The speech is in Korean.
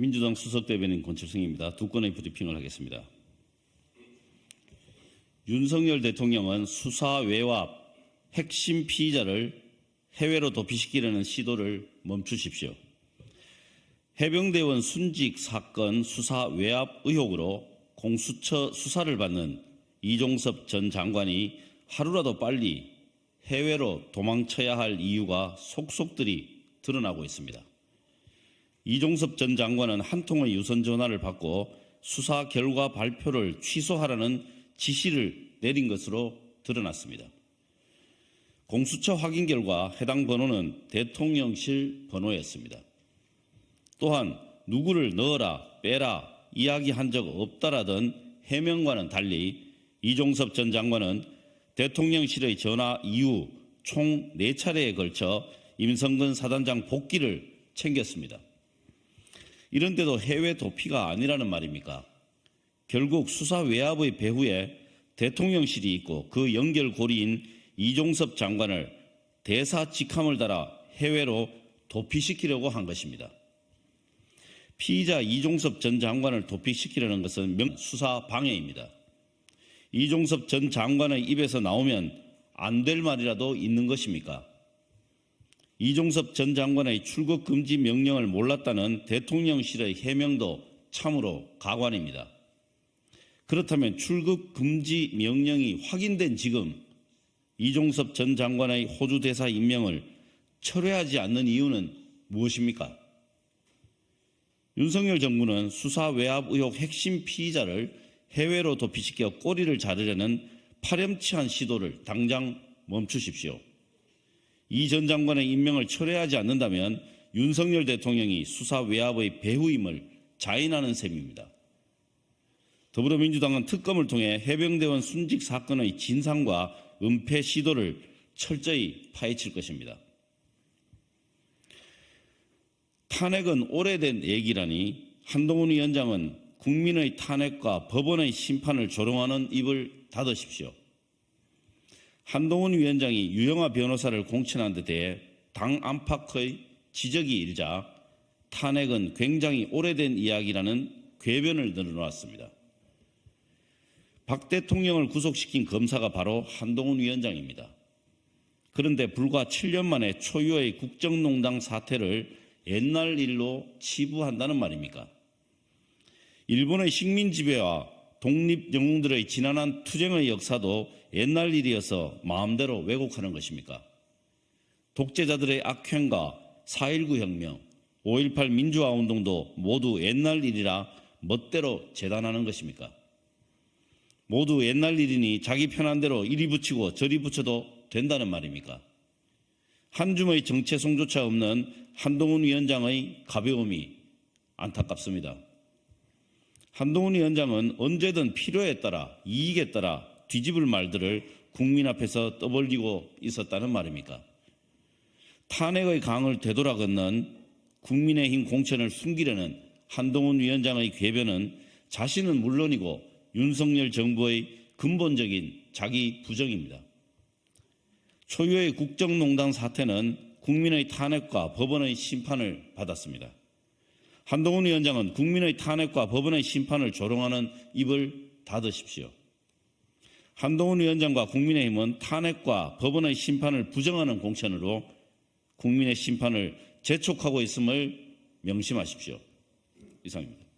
민주당 수석 대변인 권철승입니다. 두 건의 브리핑을 하겠습니다. 윤석열 대통령은 수사 외압 핵심 피의자를 해외로 도피시키려는 시도를 멈추십시오. 해병대원 순직 사건 수사 외압 의혹으로 공수처 수사를 받는 이종섭 전 장관이 하루라도 빨리 해외로 도망쳐야 할 이유가 속속들이 드러나고 있습니다. 이종섭 전 장관은 한 통의 유선 전화를 받고 수사 결과 발표를 취소하라는 지시를 내린 것으로 드러났습니다. 공수처 확인 결과 해당 번호는 대통령실 번호였습니다. 또한 누구를 넣어라, 빼라 이야기한 적 없다라던 해명과는 달리 이종섭 전 장관은 대통령실의 전화 이후 총 4차례에 걸쳐 임성근 사단장 복귀를 챙겼습니다. 이런데도 해외 도피가 아니라는 말입니까? 결국 수사 외압의 배후에 대통령실이 있고 그 연결고리인 이종섭 장관을 대사 직함을 달아 해외로 도피시키려고 한 것입니다. 피의자 이종섭 전 장관을 도피시키려는 것은 명 수사 방해입니다. 이종섭 전 장관의 입에서 나오면 안 될 말이라도 있는 것입니까? 이종섭 전 장관의 출국 금지 명령을 몰랐다는 대통령실의 해명도 참으로 가관입니다. 그렇다면 출국 금지 명령이 확인된 지금 이종섭 전 장관의 호주 대사 임명을 철회하지 않는 이유는 무엇입니까? 윤석열 정부는 수사 외압 의혹 핵심 피의자를 해외로 도피시켜 꼬리를 자르려는 파렴치한 시도를 당장 멈추십시오. 이 전 장관의 임명을 철회하지 않는다면 윤석열 대통령이 수사 외압의 배후임을 자인하는 셈입니다. 더불어민주당은 특검을 통해 해병대원 순직 사건의 진상과 은폐 시도를 철저히 파헤칠 것입니다. 탄핵은 오래된 얘기라니 한동훈 위원장은 국민의 탄핵과 법원의 심판을 조롱하는 입을 닫으십시오. 한동훈 위원장이 유영아 변호사를 공천한 데 대해 당 안팎의 지적이 일자 탄핵은 굉장히 오래된 이야기라는 궤변을 늘어놓았습니다. 박 대통령을 구속시킨 검사가 바로 한동훈 위원장입니다. 그런데 불과 7년 만에 초유의 국정농단 사태를 옛날 일로 치부한다는 말입니까? 일본의 식민 지배와 독립 영웅들의 지난한 투쟁의 역사도 옛날 일이어서 마음대로 왜곡하는 것입니까? 독재자들의 악행과 4.19 혁명, 5.18 민주화 운동도 모두 옛날 일이라 멋대로 재단하는 것입니까? 모두 옛날 일이니 자기 편한 대로 이리 붙이고 저리 붙여도 된다는 말입니까? 한 줌의 정체성조차 없는 한동훈 위원장의 가벼움이 안타깝습니다. 한동훈 위원장은 언제든 필요에 따라 이익에 따라 뒤집을 말들을 국민 앞에서 떠벌리고 있었다는 말입니까? 탄핵의 강을 되돌아 건넌 국민의힘 공천을 숨기려는 한동훈 위원장의 궤변은 자신은 물론이고 윤석열 정부의 근본적인 자기 부정입니다. 초유의 국정농단 사태는 국민의 탄핵과 법원의 심판을 받았습니다. 한동훈 위원장은 국민의 탄핵과 법원의 심판을 조롱하는 입을 닫으십시오. 한동훈 위원장과 국민의힘은 탄핵과 법원의 심판을 부정하는 공천으로 국민의 심판을 재촉하고 있음을 명심하십시오. 이상입니다.